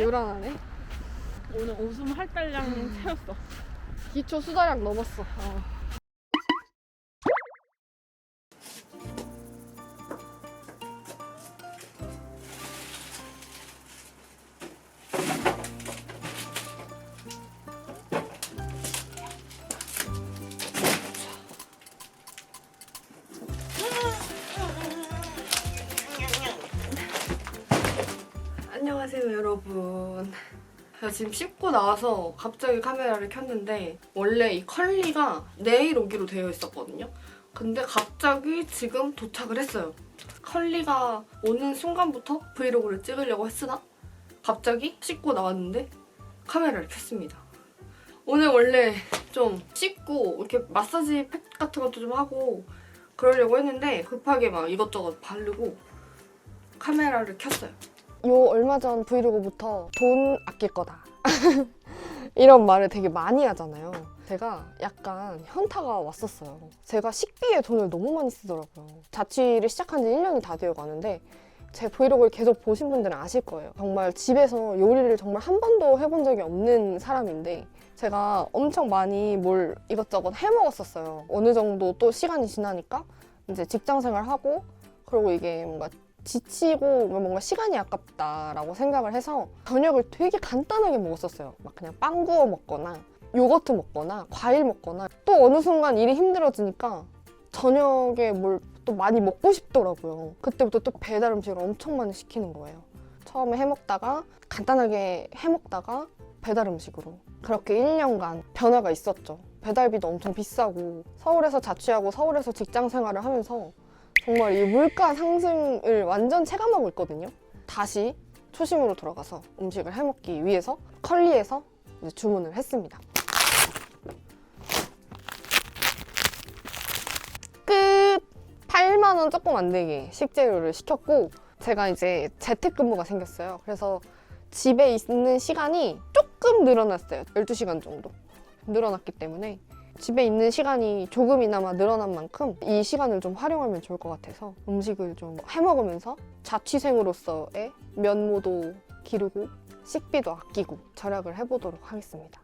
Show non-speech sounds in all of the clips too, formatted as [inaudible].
요란하네. 오늘 웃음 할달량 채웠어. 기초 수다량 넘었어. 어. 안녕하세요 여러분. 제가 지금 씻고 나와서 갑자기 카메라를 켰는데 원래 이 컬리가 내일 오기로 되어 있었거든요. 근데 갑자기 지금 도착을 했어요. 컬리가 오는 순간부터 브이로그를 찍으려고 했으나 갑자기 씻고 나왔는데 카메라를 켰습니다. 오늘 원래 좀 씻고 이렇게 마사지 팩 같은 것도 좀 하고 그러려고 했는데 급하게 막 이것저것 바르고 카메라를 켰어요 요 얼마 전 브이로그부터 돈 아낄 거다. [laughs] 이런 말을 되게 많이 하잖아요. 제가 약간 현타가 왔었어요. 제가 식비에 돈을 너무 많이 쓰더라고요. 자취를 시작한 지 1년이 다 되어 가는데 제 브이로그를 계속 보신 분들은 아실 거예요. 정말 집에서 요리를 정말 한 번도 해본 적이 없는 사람인데 제가 엄청 많이 뭘 이것저것 해 먹었었어요. 어느 정도 또 시간이 지나니까 이제 직장 생활하고 그리고 이게 뭔가 지치고 뭔가 시간이 아깝다라고 생각을 해서 저녁을 되게 간단하게 먹었었어요. 막 그냥 빵 구워 먹거나 요거트 먹거나 과일 먹거나 또 어느 순간 일이 힘들어지니까 저녁에 뭘 또 많이 먹고 싶더라고요. 그때부터 또 배달 음식을 엄청 많이 시키는 거예요. 처음에 해 먹다가 간단하게 해 먹다가 배달 음식으로 그렇게 1년간 변화가 있었죠. 배달비도 엄청 비싸고 서울에서 자취하고 서울에서 직장 생활을 하면서 정말 이 물가 상승을 완전 체감하고 있거든요. 다시 초심으로 돌아가서 음식을 해먹기 위해서 컬리에서 주문을 했습니다. 끝! 8만 원 조금 안 되게 식재료를 시켰고 제가 이제 재택근무가 생겼어요. 그래서 집에 있는 시간이 조금 늘어났어요. 12시간 정도. 늘어났기 때문에 집에 있는 시간이 조금이나마 늘어난 만큼 이 시간을 좀 활용하면 좋을 것 같아서 음식을 좀 해먹으면서 자취생으로서의 면모도 기르고 식비도 아끼고 절약을 해보도록 하겠습니다.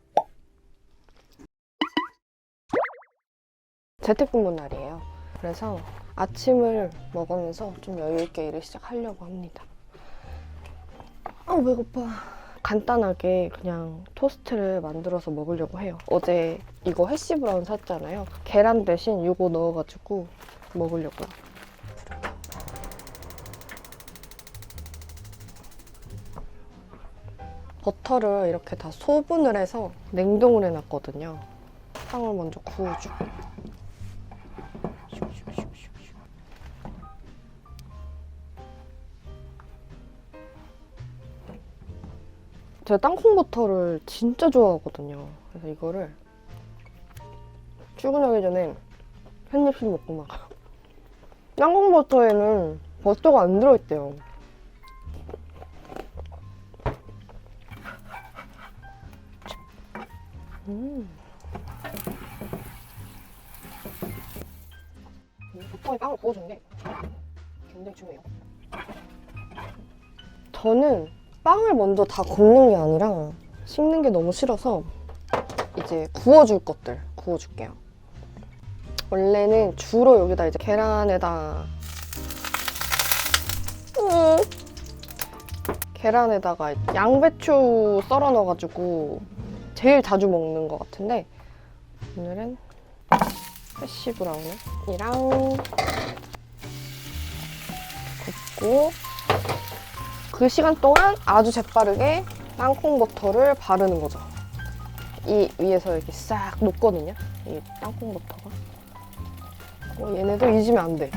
재택근무 날이에요. 그래서 아침을 먹으면서 좀 여유있게 일을 시작하려고 합니다. 아 배고파. 간단하게 그냥 토스트를 만들어서 먹으려고 해요. 어제 이거 해시 브라운 샀잖아요. 계란 대신 이거 넣어가지고 먹으려고요. 버터를 이렇게 다 소분을 해서 냉동을 해놨거든요. 빵을 먼저 구워주고. 제가 땅콩 버터를 진짜 좋아하거든요. 그래서 이거를 출근하기 전에 한 입씩 먹고 나가요. [laughs] 땅콩 버터에는 버터가 안 들어있대요. 음. 보통에 빵을 구워주는데 굉장히 중요해요. 저는 빵을 먼저 다 굽는 게 아니라 식는 게 너무 싫어서 이제 구워줄 것들 구워줄게요. 원래는 주로 여기다 이제 계란에다 음. 계란에다가 양배추 썰어 넣어가지고 제일 자주 먹는 것 같은데 오늘은 해시 브라운이랑 굽고 그 시간 동안 아주 재빠르게 땅콩 버터를 바르는 거죠. 이 위에서 이렇게 싹 녹거든요. 이 땅콩 버터가. 어, 얘네도 잊으면 안 돼.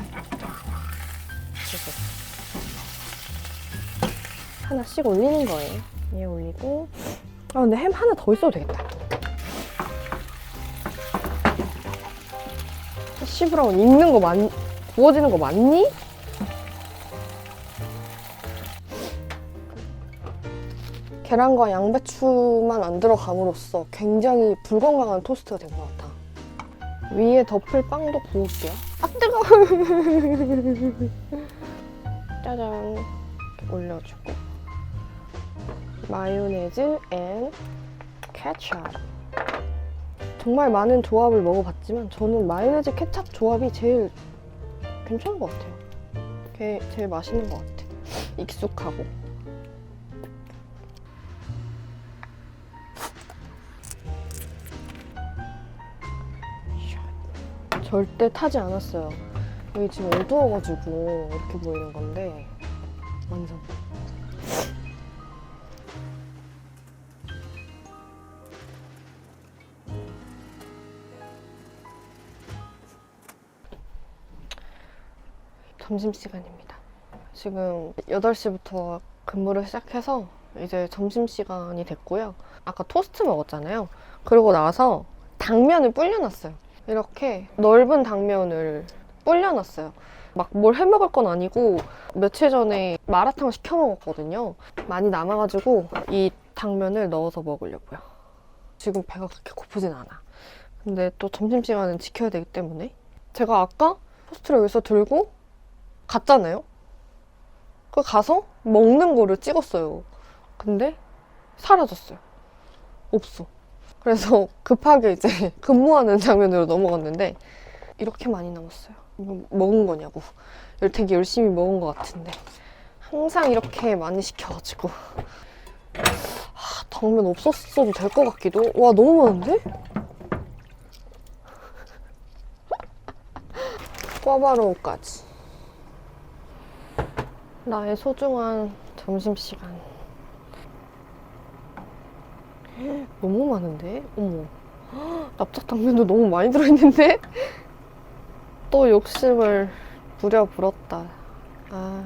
그래서 하나씩 올리는 거예요. 얘 올리고. 아 근데 햄 하나 더 있어도 되겠다. 시브라운 익는 거 맞, 구워지는 거 맞니? 계란과 양배추만 안 들어감으로써 굉장히 불건강한 토스트가 된 것 같아. 위에 덮을 빵도 구울게요. 아 뜨거워! [laughs] 짜잔 올려주고 마요네즈 앤 케찹. 정말 많은 조합을 먹어봤지만 저는 마요네즈 케찹 조합이 제일 괜찮은 것 같아요. 그게 제일 맛있는 것 같아. 익숙하고. 절대 타지 않았어요. 여기 지금 어두워가지고 이렇게 보이는 건데 완전 점심시간입니다. 지금 8시부터 근무를 시작해서 이제 점심시간이 됐고요. 아까 토스트 먹었잖아요. 그러고 나서 당면을 불려놨어요. 이렇게 넓은 당면을 불려놨어요. 막 뭘 해 먹을 건 아니고 며칠 전에 마라탕 시켜 먹었거든요. 많이 남아가지고 이 당면을 넣어서 먹으려고요. 지금 배가 그렇게 고프진 않아. 근데 또 점심시간은 지켜야 되기 때문에 제가 아까 토스트를 여기서 들고 갔잖아요. 그 가서 먹는 거를 찍었어요. 근데 사라졌어요. 없어. 그래서 [laughs] 급하게 이제 [laughs] 근무하는 장면으로 넘어갔는데 이렇게 많이 남았어요. 먹은 거냐고. 되게 열심히 먹은 것 같은데 항상 이렇게 많이 시켜가지고 아, 당면 없었어도 될 것 같기도. 와 너무 많은데? [laughs] 꽈바로우까지. 나의 소중한 점심시간. 너무 많은데? 어머. 납작당면도 너무 많이 들어있는데? 또 욕심을 부려 불었다. 아.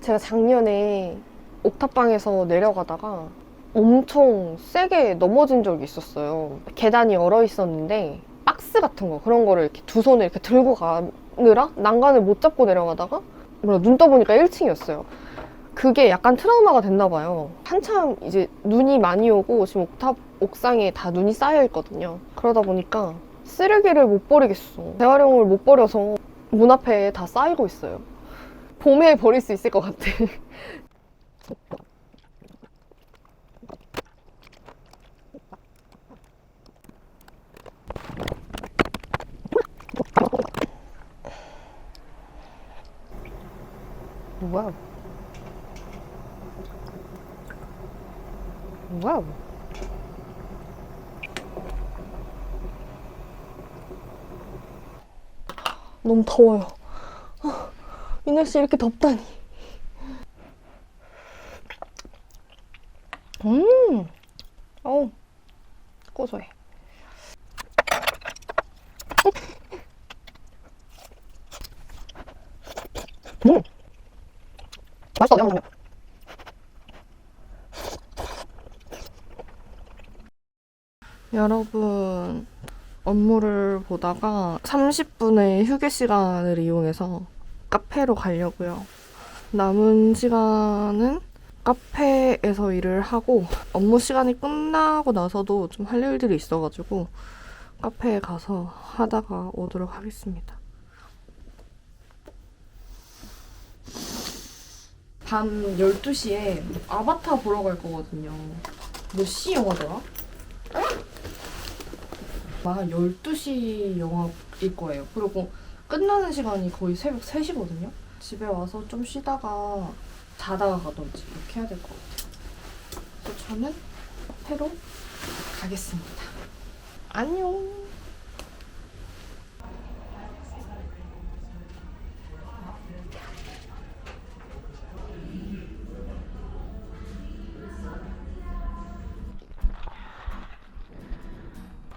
제가 작년에 옥탑방에서 내려가다가 엄청 세게 넘어진 적이 있었어요. 계단이 얼어 있었는데 박스 같은 거 그런 거를 이렇게 두 손에 이렇게 들고 가느라 난간을 못 잡고 내려가다가 몰라 눈 떠보니까 1층이었어요. 그게 약간 트라우마가 됐나 봐요. 한참 이제 눈이 많이 오고 지금 옥탑 옥상에 다 눈이 쌓여 있거든요. 그러다 보니까 쓰레기를 못 버리겠어. 재활용을 못 버려서 문 앞에 다 쌓이고 있어요. 봄에 버릴 수 있을 것 같아. [laughs] 와우. 와우. 너무 더워요. 아, 이 날씨 이렇게 덥다니. 음, 어우, 고소해. 음, 맛있어, 양념. 여러분, 업무를 보다가 30분의 휴게 시간을 이용해서 카페로 가려고요. 남은 시간은 카페에서 일을 하고 업무 시간이 끝나고 나서도 좀 할 일들이 있어가지고 카페에 가서 하다가 오도록 하겠습니다. 밤 12시에 아바타 보러 갈 거거든요. 몇 시 영화더라? 아마 12시 영화일 거예요. 그리고 끝나는 시간이 거의 새벽 3시거든요. 집에 와서 좀 쉬다가 자다가 가든지 이렇게 해야 될 것 같아요. 그래서 저는 카페로 가겠습니다. 안녕!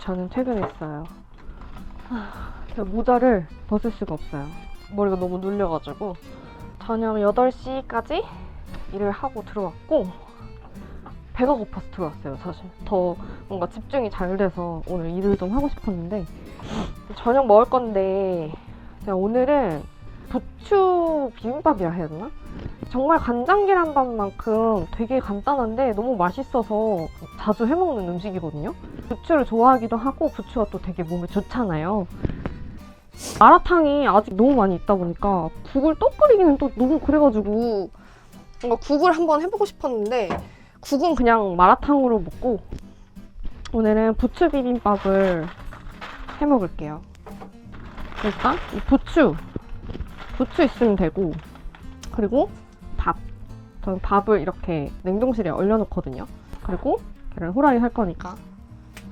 저는 퇴근했어요. 제가 모자를 벗을 수가 없어요. 머리가 너무 눌려가지고 저녁 8시까지 일을 하고 들어왔고 배가 고파서 들어왔어요 사실 더 뭔가 집중이 잘 돼서 오늘 일을 좀 하고 싶었는데 저녁 먹을 건데 제가 오늘은 부추 비빔밥이라 해야 되나? 정말 간장 계란밥 만큼 되게 간단한데 너무 맛있어서 자주 해먹는 음식이거든요. 부추를 좋아하기도 하고 부추가 또 되게 몸에 좋잖아요. 마라탕이 아직 너무 많이 있다 보니까 국을 떠 끓이기는 또 너무 그래가지고 뭔가 국을 한번 해보고 싶었는데 국은 그냥 마라탕으로 먹고 오늘은 부추 비빔밥을 해 먹을게요. 일단 이 부추 부추 있으면 되고 그리고 밥 저는 밥을 이렇게 냉동실에 얼려놓거든요. 그리고 계란 후라이 할 거니까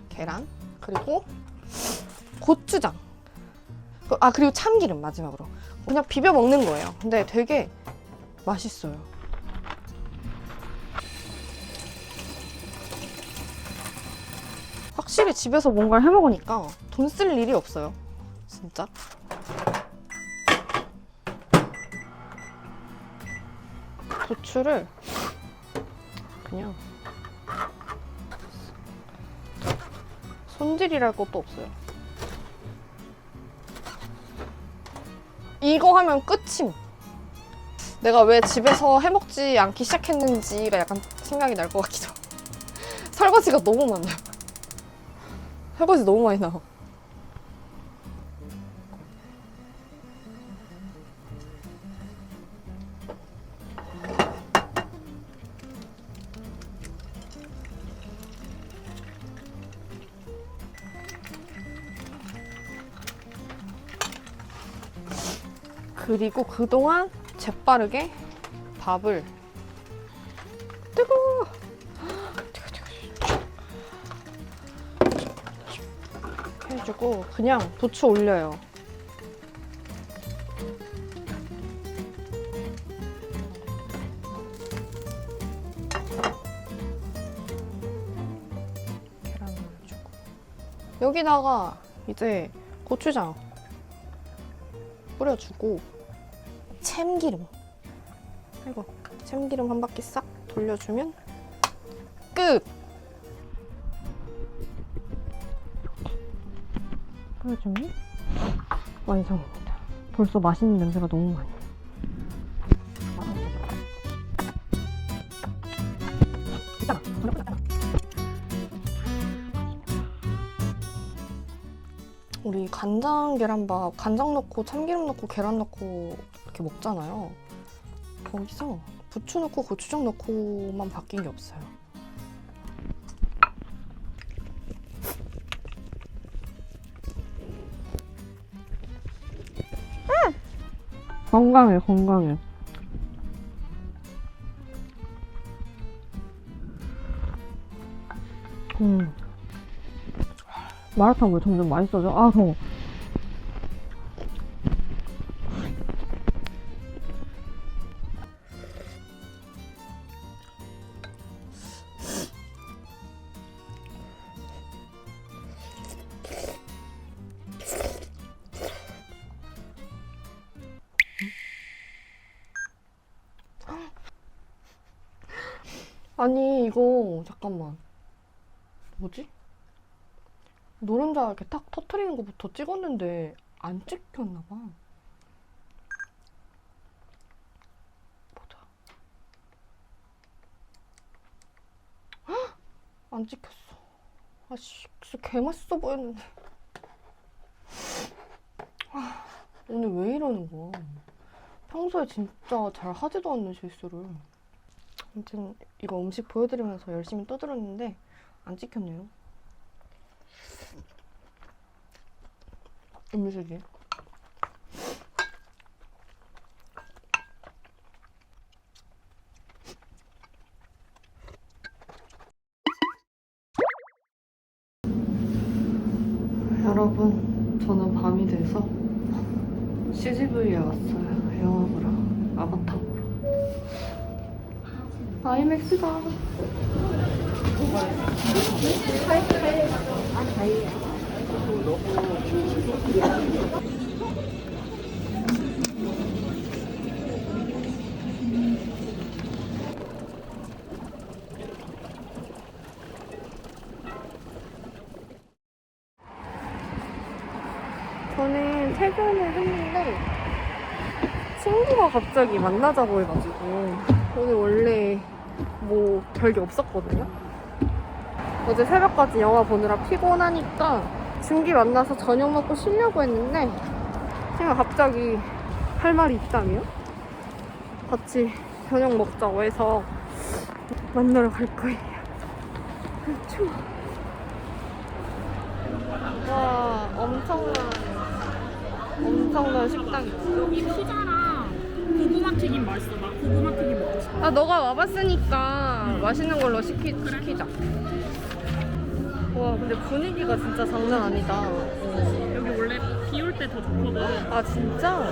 계란 그리고 고추장 그- 아 그리고 참기름 마지막으로 그냥 비벼 먹는 거예요. 근데 되게 맛있어요. 확실히 집에서 뭔가를 해 먹으니까 돈 쓸 일이 없어요. 진짜. 고추를 그냥 손질이랄 것도 없어요. 이거 하면 끝임. 내가 왜 집에서 해먹지 않기 시작했는지가 약간 생각이 날 것 같기도. 하고. 설거지가 너무 많아요. 설거지 너무 많이 나와. 그리고 그동안 재빠르게 밥을 뜨거워 뜨거, 뜨거. 해주고 그냥 부추 올려요. 계란 올려주고 여기다가 이제 고추장 뿌려주고 참기름. 아이고 참기름 한 바퀴 싹 돌려주면 끝! 뿌려주면 완성입니다. 벌써 맛있는 냄새가 너무 많이 나요. 우리 간장 계란밥 간장 넣고 참기름 넣고 계란 넣고 이렇게 먹잖아요. 거기서 부추 넣고 고추장 넣고만 바뀐 게 없어요. 건강해, 건강해. 음. 마라탕 왜 점점 맛있어져? 아, 더워. 아니, 이거, 잠깐만. 뭐지? 노른자 이렇게 탁 터트리는 것부터 찍었는데 안 찍혔나 봐. 보자. 헉! 안 찍혔어. 아씨, 진짜 개맛있어 보였는데. 아, 오늘 왜 이러는 거야? 평소에 진짜 잘 하지도 않는 실수를. 아무튼 이거 음식 보여드리면서 열심히 떠들었는데 안 찍혔네요. 음식이. 여러분, 저는 밤이 돼서 CGV에 왔어요. 아이맥스다. 저는 퇴근을 했는데 친구가 갑자기 만나자고 해가지고 오늘 원래 뭐 별게 없었거든요. 어제 새벽까지 영화 보느라 피곤하니까 준기 만나서 저녁 먹고 쉬려고 했는데 친구가 갑자기 할 말이 있다며 같이 저녁 먹자고 해서 만나러 갈 거예요. 추워. 와 엄청난 엄청난 식당이야. 여기 피자랑 고구마 튀김 맛있어. 나 고구마 튀김 먹고 싶어. 아 너가 와봤으니까 맛있는 걸로 시키, 시키자. 와 근데 분위기가 진짜 장난 아니다. 여기 원래 비 올 때 더 좋거든. 아 진짜?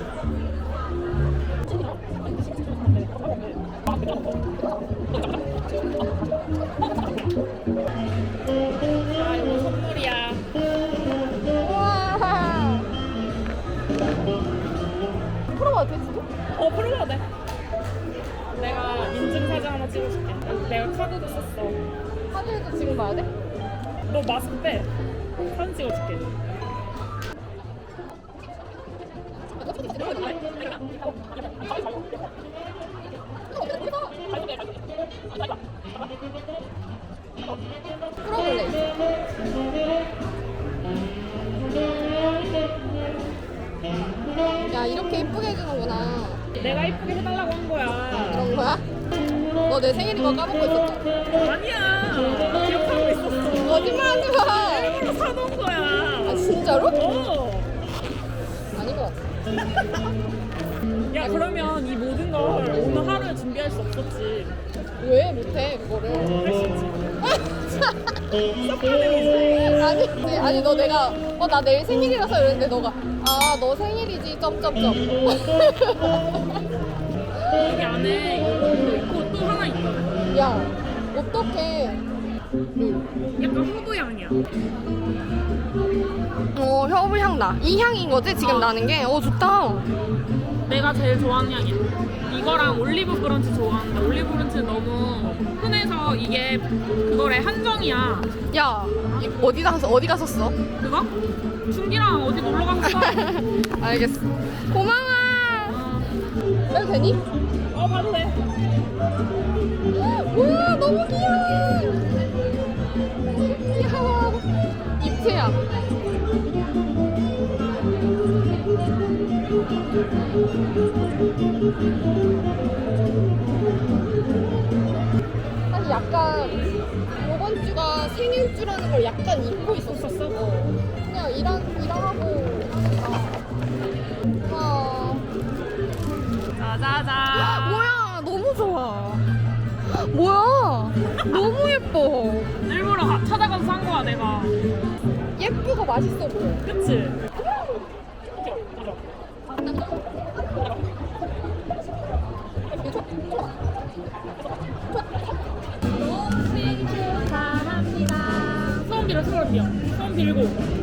아 선물이야. 우와. 어 풀어야 돼. 내가 인증 사진 하나 찍어줄게. 내가 카드도 썼어. 사진도 지금 봐야 돼? 너 마스크 빼. 사진 찍어줄게. 야 이렇게 예쁘게 해주는구나. 내가 이쁘게 해달라고 한 거야. 그런 거야? 너 내 생일인 거 까먹고 있었죠? 아니야. 기억하고 있었어. 거짓말 하지 마. 일부러 사놓은 거야. 아 진짜로? 어. 아닌 것 같아. 야 그러면 이 모든 걸 오늘 하루에 준비할 수 없었지. 왜 못해 그거를? 할 수 있지. 아니 근데- 아니 너 내가 어 나 내일 생일이라서 이랬는데 너가 아 너 생일이지 점점점. 여기 안에 있고 또 하나 있거든. 야 어떡해. 약간 호두 향이야. 어 혀부 향 나. 이 향인 거지 지금 어. 나는 게? 어 좋다. 내가 제일 좋아하는 향이야. 이거랑 올리브 브런치 좋아하는데 올리브 브런치는 너무 흔해서 이게 그거래 한정이야. 야 이- 어디다 가서 어디 갔었어? 그거? 준기랑 어디 놀러 갔어? [laughs] 알겠어. 고마워. 어, 해도 되니? 어 봐도 돼. 와 너무 귀여워. 귀여워. 입체야. 사실 약간 이번 주가 생일 주라는 걸 약간 잊고 있었었어. 어. 일한 일하고 하니까. 와. 짜자잔. 뭐야 너무 좋아 뭐야 너무 예뻐 일부러 가- 찾아가서 산 거야 내가. 예쁘고 맛있어 보여 그치? 소원 빌어 소원 빌어 소원 빌고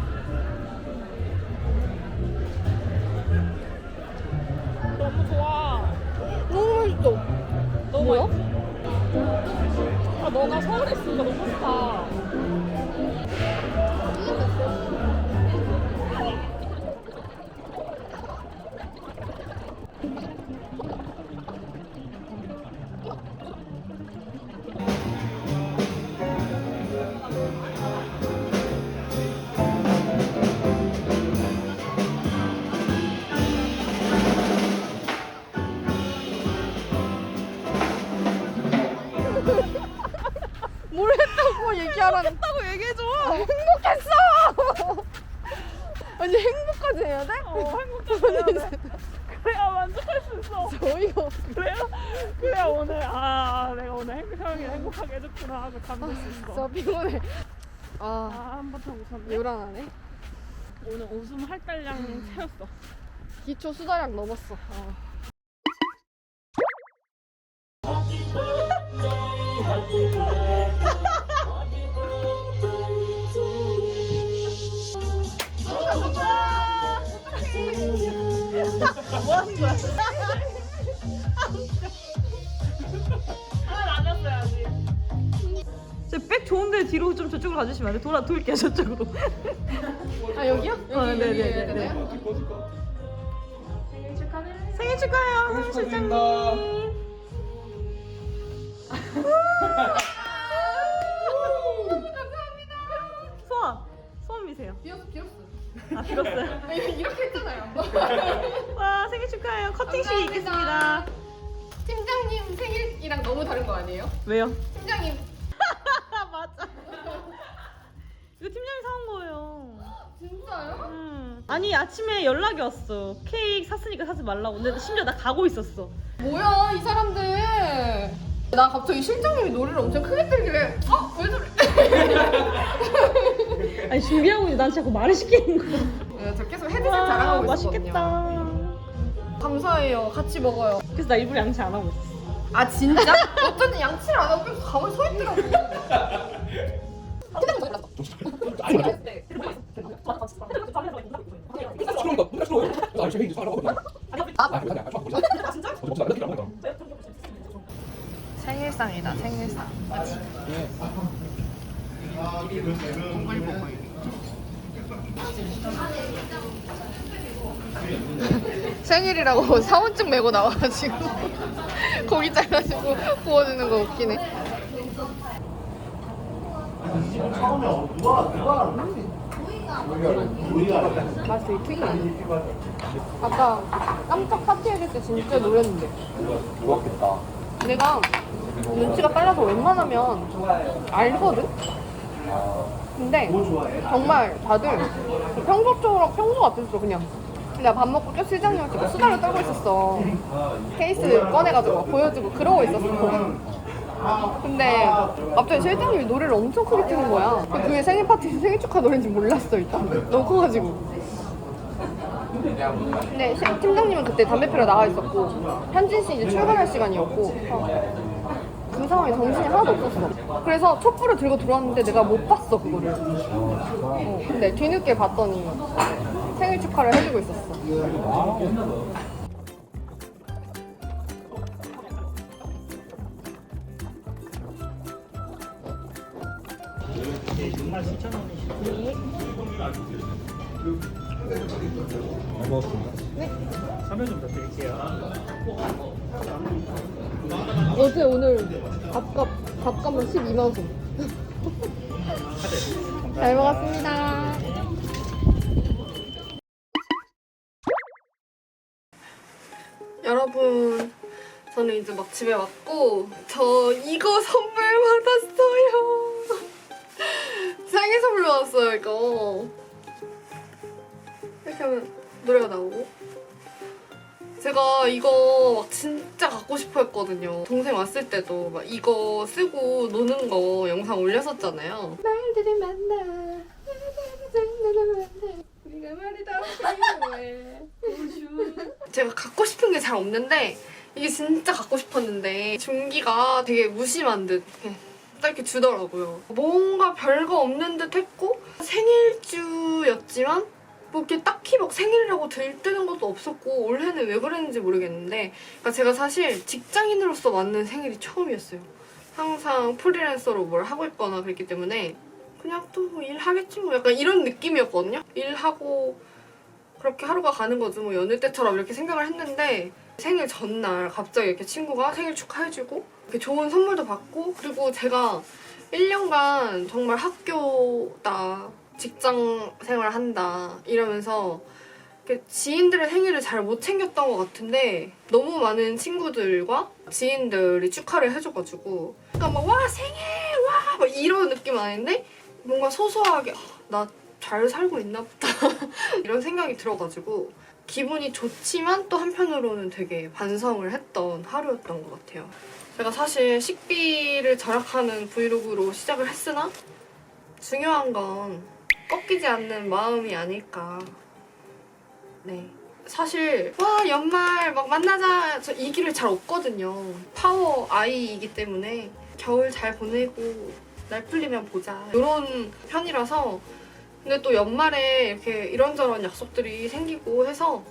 했다고 얘기하라는 했다고 얘기해줘. 행복했어! 아니 행복까지 해야 돼? 어 행복하게 그래야 만족할 수 있어. 저희가 그래야? 그래야 오늘 아 내가 오늘 행, 서영이 행복하게 해줬구나 하고 잠들 수 있어. 진짜 피곤해. 아 아 한번더 웃었네. 요란하네. 오늘 웃음 할달량 채웠어. 기초 수다량 넘었어. 아. 뒤로 좀 저쪽으로 가주시면 안 돼? 돌아 돌게요 저쪽으로. [laughs] 아 여기요? 여기 어, 네, 여기 네, 해야 네, 되나요? 생일 축하해요, 생일 실장님. 축하드립니다. 소원 소원 미세요. 비었어 비었어. 아 들었어요. [laughs] 이렇게 했잖아요. [laughs] 와 생일 축하해요. 커팅식이 감사합니다. 있겠습니다. 팀장님 생일이랑 너무 다른 거 아니에요? 왜요? 팀장님 아 맞아. 이거 팀장이 사온 거예요. [gasps] 진짜요? 음. 아니 아침에 연락이 왔어. 케이크 샀으니까 사지 말라고. 근데 심지어 나 가고 있었어. 뭐야 이 사람들 나 갑자기 실장님이 노래를 엄청 크게 들길래 어? 왜 저래? [laughs] 아니 준비하고 있는데 난 자꾸 말을 시키는 거야. 네, 저 계속 헤드셋 자랑하고 있었거든요 맛있겠다. 감사해요 같이 먹어요 그래서 나 일부러 양치 안 하고 있어. 아 진짜? 어쩐지 양치를 안 하고 계속 가만히 서 있더라고 [laughs] 생일상이다 생일상. [laughs] 생일이라고 사원증 메고 나와가지고 [laughs] 고기 잘라주고 구워주는 거 웃기네 맛이 되게 특이해 아까 깜짝 파티해줄 때 진짜 노렸는데 좋았겠다. 내가 눈치가 빨라서 웬만하면 알거든? 근데 정말 다들 평소처럼 평소 같았어 그냥 내가 밥 먹고 쭉 실장님한테 뭐 수다를 떨고 있었어 케이스 꺼내가지고 보여주고 그러고 있었어 근데 갑자기 실장님이 노래를 엄청 크게 트는 거야 그게 생일 파티 생일 축하 노래인지 몰랐어 일단 너무 커가지고 근데 시- 팀장님은 그때 담배 피러 나가 있었고 현진 씨 이제 출근할 시간이었고 그 상황에 정신이 하나도 없었어. 그래서 촛불을 들고 들어왔는데 내가 못 봤어 그거를. 어, 근데 뒤늦게 봤더니 생일 축하를 해주고 있었어. 어제 오늘 밥값 밥값은 12만 원. 잘 먹었습니다. 여러분, 저는 이제 막 집에 왔고 저 이거 선물 받았어요. 선물 받았어요 이거. 이렇게 하면 노래가 나오고. 제가 이거 막 진짜 갖고 싶어 했거든요. 동생 왔을 때도 막 이거 쓰고 노는 거 영상 올렸었잖아요. 날들이 만나. 우리가 말이다. 제가 갖고 싶은 게 잘 없는데 이게 진짜 갖고 싶었는데 준기가 되게 무심한 듯 딱 이렇게 주더라고요. 뭔가 별거 없는 듯 했고 생일주였지만 뭐 이렇게 딱히 막 생일이라고 들뜨는 것도 없었고 올해는 왜 그랬는지 모르겠는데 그러니까 제가 사실 직장인으로서 맞는 생일이 처음이었어요. 항상 프리랜서로 뭘 하고 있거나 그랬기 때문에 그냥 또 뭐 일하겠지 뭐 약간 이런 느낌이었거든요. 일하고 그렇게 하루가 가는 거지 뭐 여느 때처럼 이렇게 생각을 했는데 생일 전날 갑자기 이렇게 친구가 생일 축하해주고 이렇게 좋은 선물도 받고 그리고 제가 1년간 정말 학교다 직장 생활 한다 이러면서 지인들의 생일을 잘 못 챙겼던 것 같은데 너무 많은 친구들과 지인들이 축하를 해줘가지고 그러니까 막 와 생일! 와! 막 이런 느낌 아닌데 뭔가 소소하게 아, 나잘 살고 있나 보다 [laughs] 이런 생각이 들어가지고 기분이 좋지만 또 한편으로는 되게 반성을 했던 하루였던 것 같아요. 제가 사실 식비를 절약하는 브이로그로 시작을 했으나 중요한 건 꺾이지 않는 마음이 아닐까. 네. 사실 와 연말 막 만나자 저 이 길을 잘 없거든요. 파워 아이이기 때문에 겨울 잘 보내고 날 풀리면 보자 이런 편이라서 근데 또 연말에 이렇게 이런저런 약속들이 생기고 해서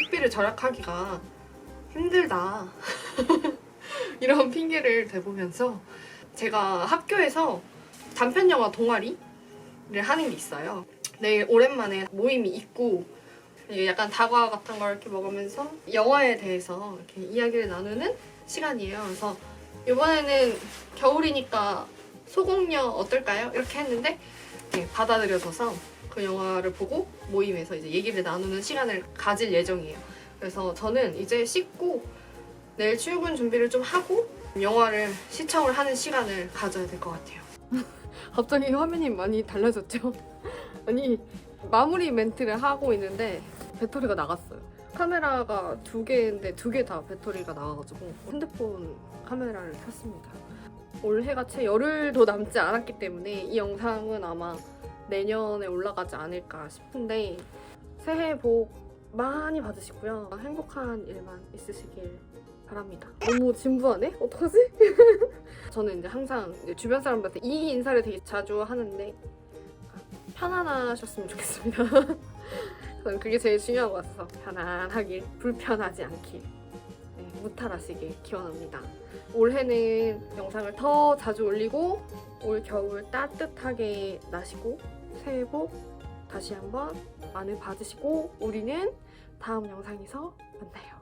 식비를 절약하기가 힘들다 [laughs] 이런 핑계를 대보면서 제가 학교에서 단편 영화 동아리를 하는 게 있어요. 내일 오랜만에 모임이 있고 약간 다과 같은 걸 이렇게 먹으면서 영화에 대해서 이렇게 이야기를 나누는 시간이에요. 그래서 이번에는 겨울이니까 소공녀 어떨까요? 이렇게 했는데 네, 받아들여져서 그 영화를 보고 모임에서 이제 얘기를 나누는 시간을 가질 예정이에요. 그래서 저는 이제 씻고 내일 출근 준비를 좀 하고 영화를 시청을 하는 시간을 가져야 될 것 같아요. [laughs] 갑자기 화면이 많이 달라졌죠? [laughs] 아니 마무리 멘트를 하고 있는데 배터리가 나갔어요. 카메라가 두 개인데 두 개 다 배터리가 나가가지고 핸드폰 카메라를 켰습니다. 올해가 채 열흘도 남지 않았기 때문에 이 영상은 아마 내년에 올라가지 않을까 싶은데 새해 복 많이 받으시고요. 행복한 일만 있으시길 바랍니다. 너무 진부하네? 어떡하지? [laughs] 저는 이제 항상 이제 주변 사람들한테 이 인사를 되게 자주 하는데 편안하셨으면 좋겠습니다. [laughs] 저는 그게 제일 중요한 것 같아서 편안하길, 불편하지 않길, 네, 무탈하시길 기원합니다. 올해는 영상을 더 자주 올리고 올 겨울 따뜻하게 나시고 새해 복 다시 한번 많이 받으시고 우리는 다음 영상에서 만나요.